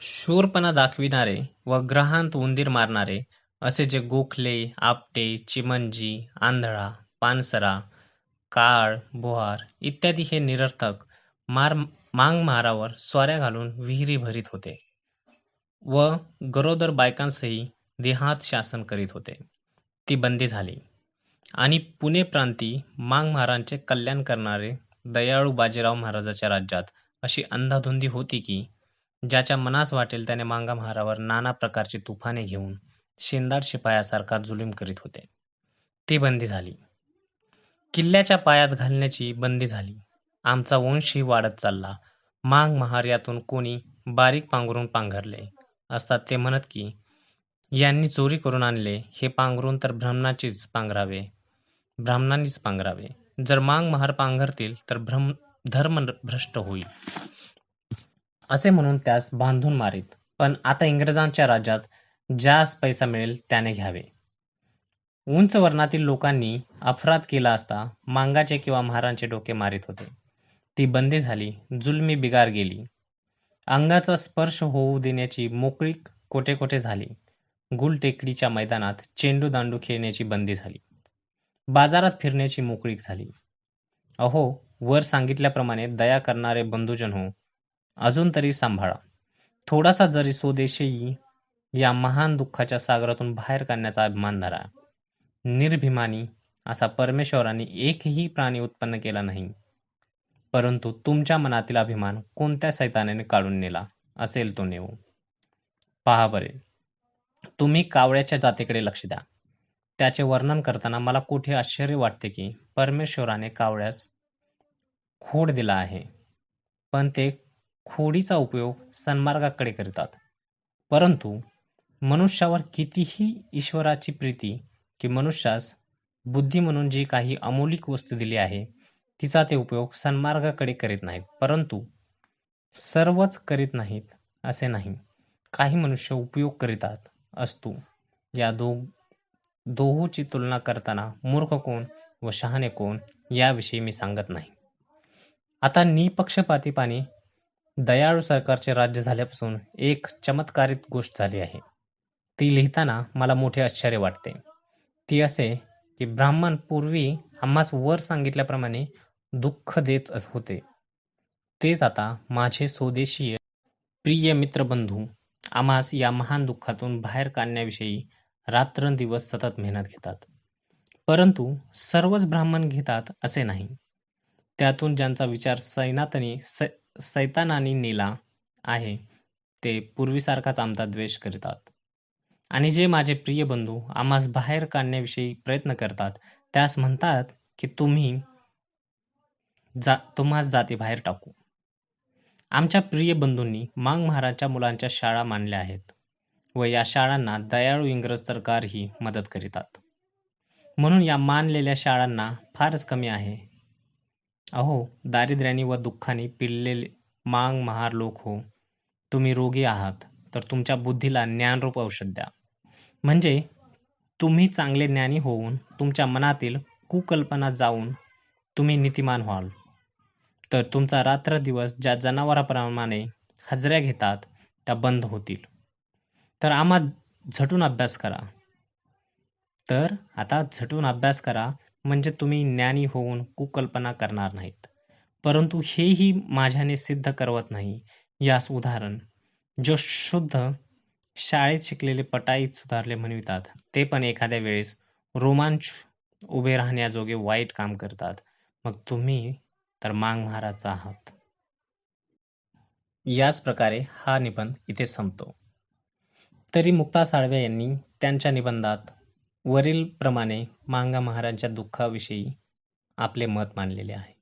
शूरपणा दाखविणारे व ग्रहांत उंदीर मारणारे असे जे गोखले आपटे चिमणजी आंधळा पानसरा काळ बोहार इत्यादी हे निरर्थक मार मांगमारावर स्वाऱ्या घालून विहिरी भरीत होते व गरोदर बायकांसही देहात शासन करीत होते. ती बंदी झाली. आणि पुणे प्रांती मांगमारांचे कल्याण करणारे दयाळू बाजीराव महाराजाच्या राज्यात अशी अंधाधुंदी होती की ज्याच्या मनास वाटेल त्याने मांगा महारावर नाना प्रकारची तुफाने घेऊन शेंदाड शिपायासारखा जुलूम करीत होते. ती बंदी झाली. किल्ल्याच्या पायात घालण्याची बंदी झाली. आमचा वंशही वाढत चालला. मांग महार यातून कोणी बारीक पांघरून पांघरले असतात ते म्हणत की यांनी चोरी करून आणले हे पांघरून तर ब्राह्मणाचीच पांघरावे. ब्राह्मणांनीच पांघरावे. जर मांग महार पांघरतील तर भ्रम धर्म भ्रष्ट होईल. असे म्हणून त्यास बांधून मारीत. पण आता इंग्रजांच्या राज्यात ज्यास पैसा मिळेल त्याने घ्यावे. उंच वर्णातील लोकांनी अफरात केला असता मांगाचे किंवा महारांचे डोके मारित होते. ती बंदी झाली जुलमी बिगार गेली. अंगाचा स्पर्श होऊ देण्याची मोकळीक कोठे कोठे झाली. गुलटेकडीच्या मैदानात चेंडू दांडू खेळण्याची बंदी झाली. बाजारात फिरण्याची मोकळीक झाली. अहो वर सांगितल्याप्रमाणे दया करणारे बंधुजन हो अजून तरी सांभाळा. थोडासा जरी स्वदेशीही या महान दुःखाच्या सागरातून बाहेर काढण्याचा अभिमान धरा. निर्भिमानी असा परमेश्वराने एकही प्राणी उत्पन्न केला नाही. परंतु तुमच्या मनातील अभिमान कोणत्या सैतानाने काढून नेला असेल तो नेऊ. पहा बरे. तुम्ही कावळ्याच्या जातीकडे लक्ष द्या. त्याचे वर्णन करताना मला कुठे आश्चर्य वाटते की परमेश्वराने कावळ्यास खोड दिला आहे. पण ते खोडीचा उपयोग सन्मार्गाकडे करतात. परंतु मनुष्यावर कितीही ईश्वराची प्रीती की मनुष्यास बुद्धी म्हणून जी काही अमौलिक वस्तू दिली आहे तिचा ते उपयोग सन्मार्गाकडे करीत नाहीत. परंतु सर्वच करीत नाहीत असे नाही. काही मनुष्य उपयोग करीतात असतो. या दो दोहोची तुलना करताना मूर्ख कोण व शहाणे कोण याविषयी मी सांगत नाही. आता निपक्षपातीपाने दयाळू सरकारचे राज्य झाल्यापासून एक चमत्कारित गोष्ट झाली आहे. ती लिहिताना मला मोठे आश्चर्य वाटते. ती असे की ब्राह्मण पूर्वी आम्हास वर सांगितल्याप्रमाणे दुःख देत होते. तेच आता माझे स्वदेशीय प्रिय मित्रबंधू आम्हास या महान दुःखातून बाहेर काढण्याविषयी रात्रंदिवस सतत मेहनत घेतात. परंतु सर्वच ब्राह्मण घेतात असे नाही. त्यातून ज्यांचा विचार सैनातनी सैतानाने नेला आहे ते पूर्वीसारखाच आमचा द्वेष करतात. आणि जे माझे प्रिय बंधू आम्हास बाहेर काढण्याविषयी प्रयत्न करतात त्यास म्हणतात की तुम्ही जा तुम्हास जाती बाहेर टाकू. आमच्या प्रिय बंधूंनी मांग महाराजच्या मुलांच्या शाळा मानल्या आहेत व या शाळांना दयाळू इंग्रज सरकारही मदत करीतात. म्हणून या मानलेल्या शाळांना फारच कमी आहे. अहो दारिद्र्याने व दुःखाने पिळलेले मांग महार लोक हो. तुम्ही रोगी आहात तर तुमच्या बुद्धीला ज्ञानरूप औषध द्या. म्हणजे तुम्ही चांगले ज्ञानी होऊन तुमच्या मनातील कुकल्पना जाऊन तुम्ही नीतिमान व्हाल. तर तुमचा रात्र दिवस ज्या जनावराप्रमाणे हजऱ्या घेतात त्या बंद होतील. तर आम्हा झटून अभ्यास करा. तर आता झटून अभ्यास करा म्हणजे तुम्ही ज्ञानी होऊन कुकल्पना करणार नाहीत. परंतु हेही माझ्याने सिद्ध करवत नाही. यास उदाहरण जो शुद्ध शाळेत शिकलेले पटाईत सुधारले म्हणवितात ते पण एखाद्या वेळेस रोमांच उभे राहण्याजोगे वाईट काम करतात. मग तुम्ही तर मांग महाराज आहात. याच प्रकारे हा निबंध इथे संपतो. तरी मुक्ता साळवे यांनी त्यांच्या निबंधात वरील प्रमाणे मांगा महाराजांच्या दुःखाविषयी आपले मत मांडलेले आहे.